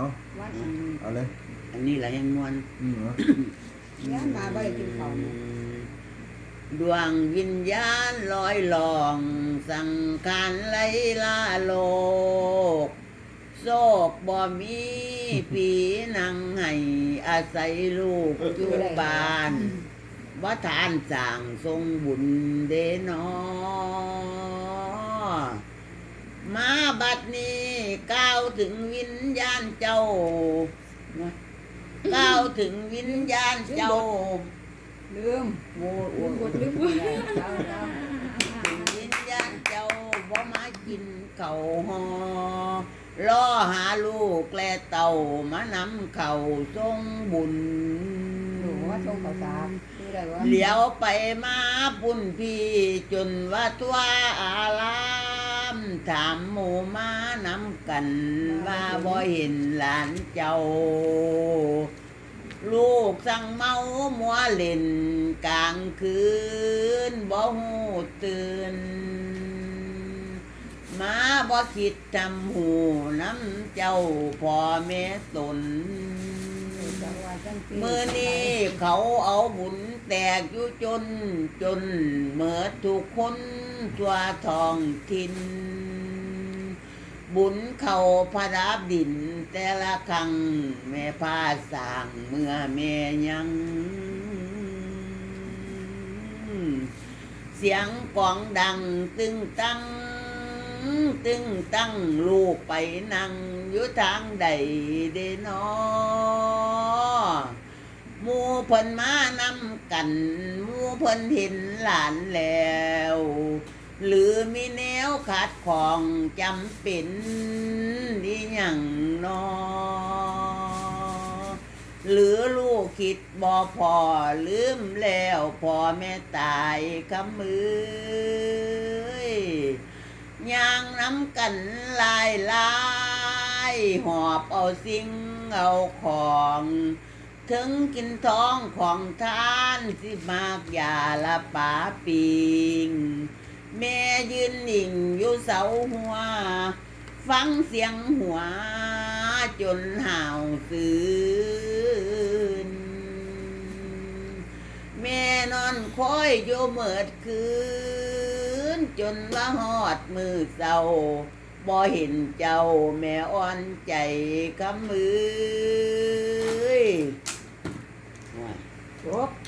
เอาวันอันเอาเลย อันนี้แหละยังมวนอืมเอาเลี้ยงมาบ่ได้กินข้าวเนี่ยดวงวิญญาณลอยลอง สังขารไล่ล่าโลก โศกบ่มีปีนังให้อาศัยลูกอยู่บ้านว่าทานสั่งทรงบุญเดนอ มาบัดนี้ ก้าวถึงวิญญาณเจ้าก้าวถึงวิญญาณเจ้าลืมโอ้โหลืมบทลืมบทเจ้าเจ้าวิญญาณเจ้าบ่มากินเขาวหอรอหาลูกและเต่ามานำเขาทรงบุญหนูว่าทรงข้าวสารคืออะไรวะเหลียวไปมาปุ่นพี่จนว่าตัวอาราม ถามหมู่มานำกันว่าบ่เห็นหลานเจ้า ลูกสั่งเมามัวเล่นกลางคืนบ่หูตื่น มาบ่คิดทำหูน้ำเจ้าพ่อแม่ตน จังหวัดจังปีมือนี้เขาเอาบุญแตกยู่จน จนเหมือทุกคนทั่วทองทิน บุญเขาพระดับดิน แต่ละครั้งแม่พาสร้างเมื่อแม่ยังเสียงกองดังตึงตั้ง ตึงตั้งลูกไปนั่งอยู่ทางใดเดนอหมู เพิ่นมานำกันมูเพิ่นเห็นหลานแล้ว หรือมีแนวขาดของจำเป็นดีอย่างนอหรือลูกคิดบ่พอลืมแล้วพ่อแม่ตายคำมือยางน้ำกันลายลาย หอบเอาสิ่งเอาของ ถึงกินท้องของท่านสิมากยาละป่าปิง แม่ยืนนิ่งอยู่เสาหัว ฟังเสียงหัว จนห่าวซื่นแม่นอนคอยอยู่เมิดคืน จนว่าหอดมือเศร้าบ่เห็นเจ้าแม่อ่อนใจคำมือ จบ